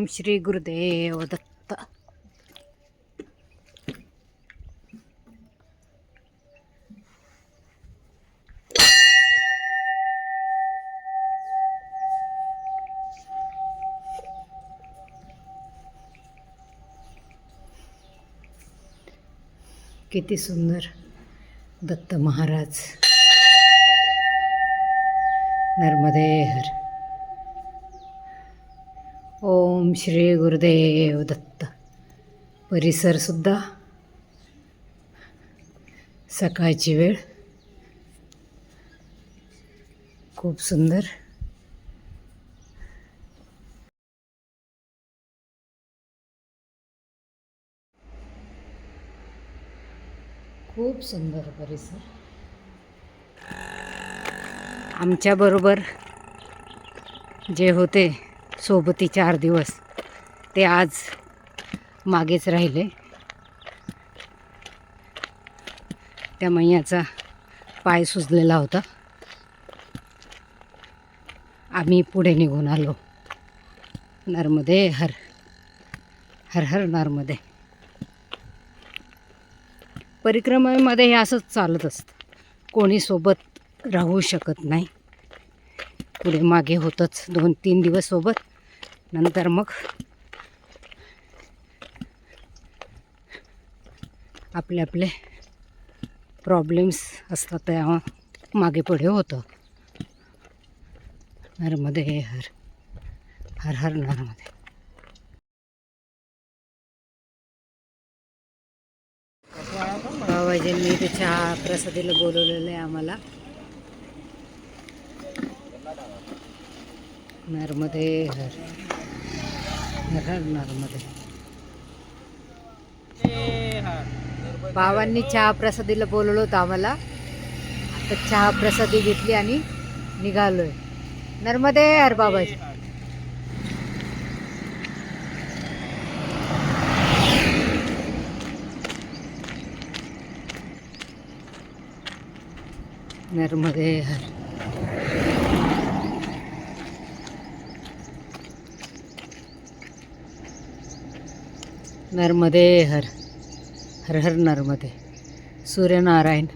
ओम श्री गुरुदेव दत्त. किती सुंदर दत्त महाराज. नर्मदे हर. ओम श्री गुरुदेव दत्त. परिसरसुद्धा सकाळची वेळ. खूप सुंदर. खूप सुंदर परिसर. आमच्याबरोबर जे होते सोबती चार दिवस. ते आज मागेच राहिले. त्या मैयाचा पाय सुजलेला होता. आम्ही पुढे निघून आलो. नर्मदे हर हर हर नर्मदे. परिक्रमेमध्ये हे असंच चालत असतं. कोणी सोबत राहू शकत नाही. पुढे मागे होतंच दोन तीन दिवस सोबत. नंतर मग आपले आपले प्रॉब्लेम्स असतात त्या मागे पुढे होतं. नर्मदे हर हर हर नर्मदे बाबाजींनी ते चहा प्रसादीला बोलवलेलं आहे आम्हाला. नर्मदे हर हर हर नर्मदे बाबांनी चहा प्रसादीला बोलवलं होतं आम्हाला. आता चहा प्रसादी घेतली आणि निघालोय. नर्मदे हर बाबाजी. नर्मदे हर. नर्मदे हर हर हर नर्मदे. सूर्यनारायण.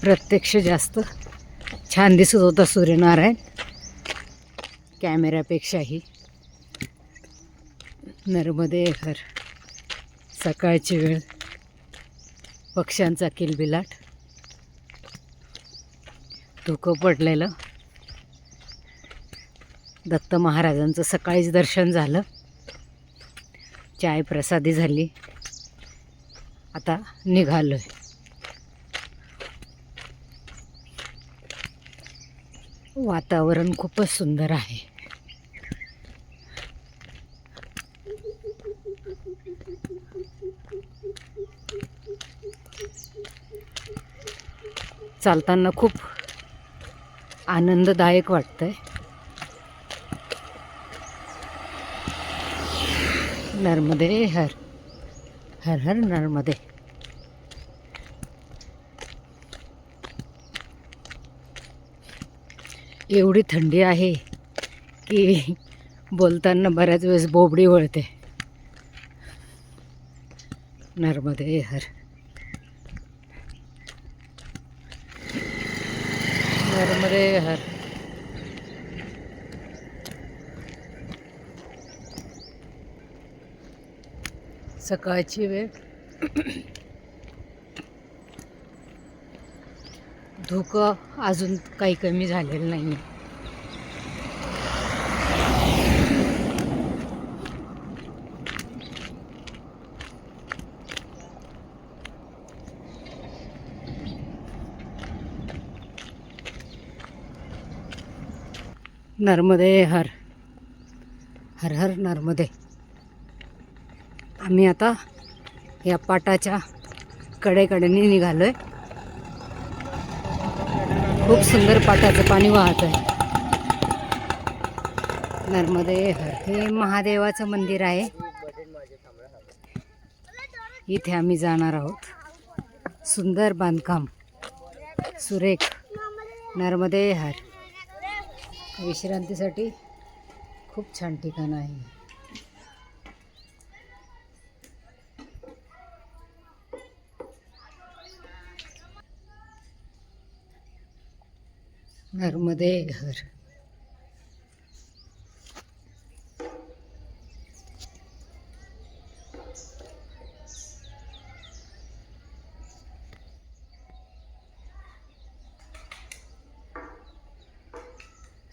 प्रत्यक्ष जास्त. छान दिसत होता सूर्यनारायण. कॅमेऱ्यापेक्षाही. नर्मदे हर. सकाळची वेळ. पक्ष्यांचा किलबिलाट. धुकं पडलेलं. दत्त महाराजांचं सकाळीच दर्शन झालं. चाय प्रसादी झाली. आता निघालोय. वातावरण खूपच सुंदर आहे. चालताना खूप आनंददायक वाटतंय. नर्मदे हर हर हर नर्मदे. एवढी थंडी आहे की बोलताना बऱ्याच वेळेस बोबडी वळते. नर्मदे हर. नर्मदे हर. सकाळची वेळ. धुकं अजून काही कमी झालेलं नाही नर्मदे हर. हर हर नर्मदे. आम्ही आता या पाटाच्या कडेकडेने आहे खूप सुंदर पाटाचं पाणी वाहत आहे नर्मदे हे महादेवाचं मंदिर आहे. इथे आम्ही जाणार आहोत. सुंदर बांधकाम. सुरेख. नर्मदे हर. विश्रांतीसाठी खूप छान ठिकाण आहे. नर्मदे हर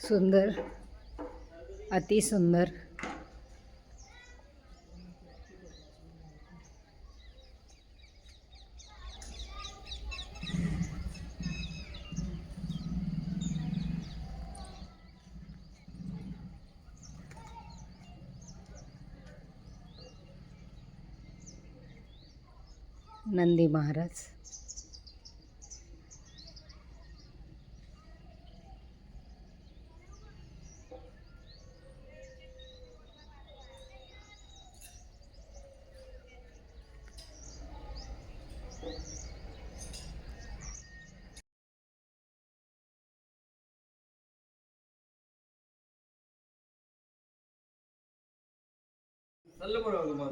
सुंदर अति नंदी महाराज.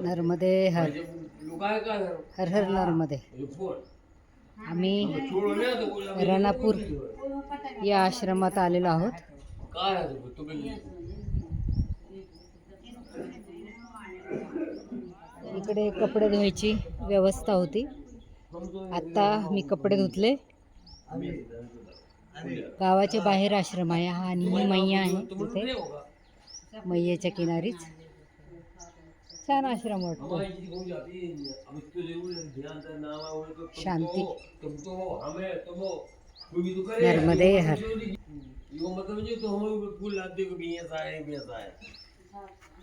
नर्मदे हर हर हर आम्ही रणापूर या आश्रमात आलेलो आहोत. इकडे कपडे धुवायची व्यवस्था होती. आत्ता मी कपडे धुतले. गावाच्या बाहेर आश्रम आहे. हा आणि ही मैया आहे तिथे. मैयाच्या किनारीच. छान आश्रम वाटतो शांती नर्मदे हर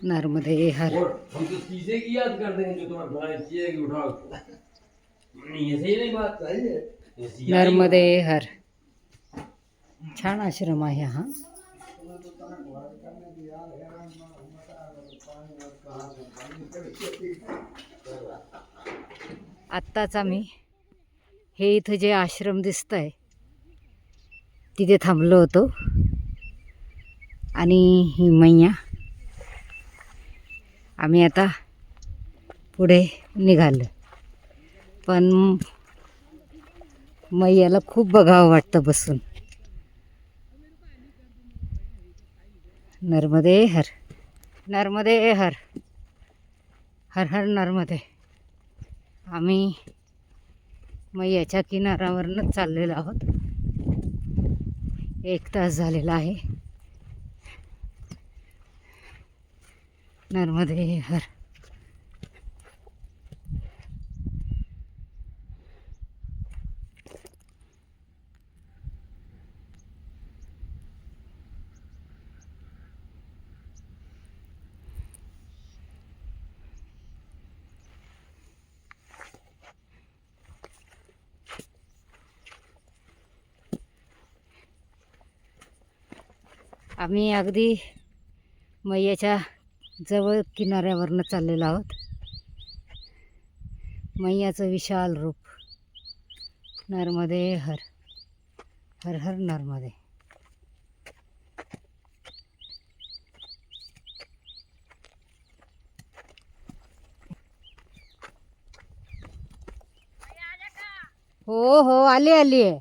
नर्मदे हर हम तो चीज़ें की याद कर देंगे जो तुम्हारे की उठाओ नहीं बात है नर्मदे हर छान आश्रम आहे हा आत्ताच आम्ही हे इथं जे आश्रम दिसत आहे तिथे थांबलो होतो. आणि ही मैया आम्ही आता पुढे निघालो. पण मैयाला खूप बघावं वाटतं बसून. नर्मदे हर. नर्मदे हर. हर हर नर्मदे. आम्ही मग याच्या किनाऱ्यावरनंच चाललेलो आहोत. एक तास झालेला आहे. नर्मदे हर. आम्ही अगदी मैयाच्या जवळ किनाऱ्यावरनं चाललेलो आहोत. मैयाचं विशाल रूप. नर्मदे हर हर हर नर्मदे. हो हो आली आली. आहे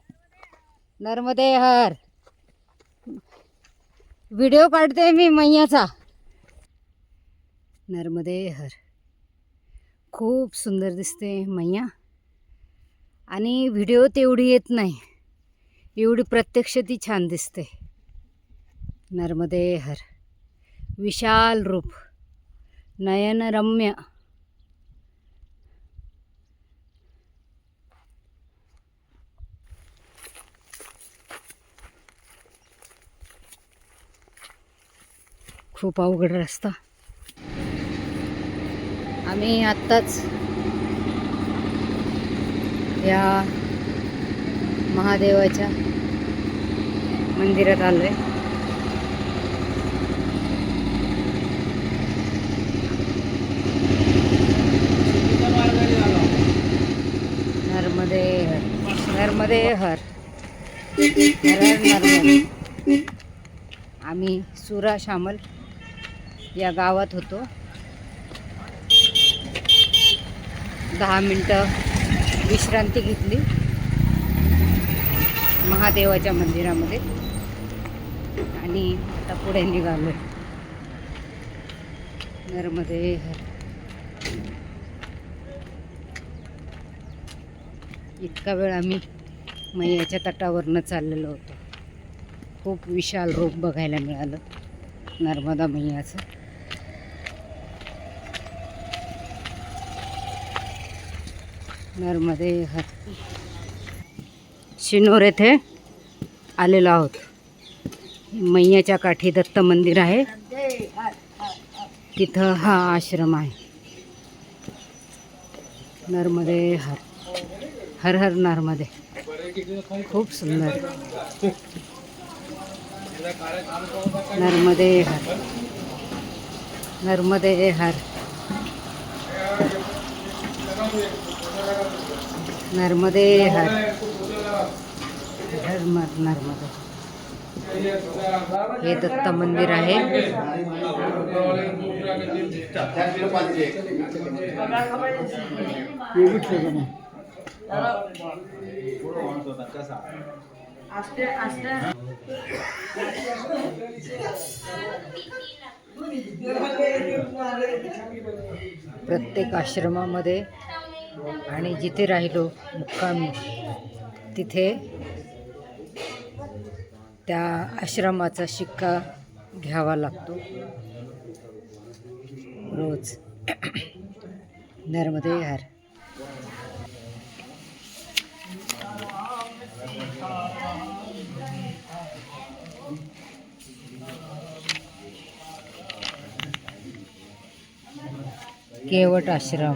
नर्मदे हर. व्हिडिओ काढते मी मैयाचा. नर्मदे हर. खूप सुंदर दिसते मैया. आणि व्हिडिओ तेवढी येत नाही. एवढी प्रत्यक्ष ती छान दिसते. नर्मदे हर. विशाल रूप. नयनरम्य. खूप अवघड रस्ता. आम्ही आत्ताच या महादेवाच्या मंदिरात आलो आहे नर्मदे हर नर्मदे हर आम्ही सुरा शामल या गावात होतो. दहा मिनटं विश्रांती घेतली. महादेवाच्या मंदिरामध्ये. आणि आता पुढे निघालो नर्मदे इतका वेळ आम्ही मैयाच्या तटावरनं चाललेलो होतो. खूप विशाल रूप बघायला मिळालं. नर्मदा मैयाचं. नर्मदे हर. शिनोर येथे आलेलो आहोत. मैयाच्या काठी दत्त मंदिर आहे. तिथं हा आश्रम आहे. नर्मदे हर. हर हर नर्मदे. खूप सुंदर. नर्मदे हर. नर्मदे हर. नर्मदे हर। हर नर्मदे। हे दत्त मंदिर आहे। प्रत्येक आश्रमामध्ये आणि जिथे राहिलो मुक्कामी तिथे त्या आश्रमाचा शिक्का घ्यावा लागतो. रोज. नर्मदे हर केवट आश्रम.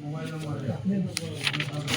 Mobile number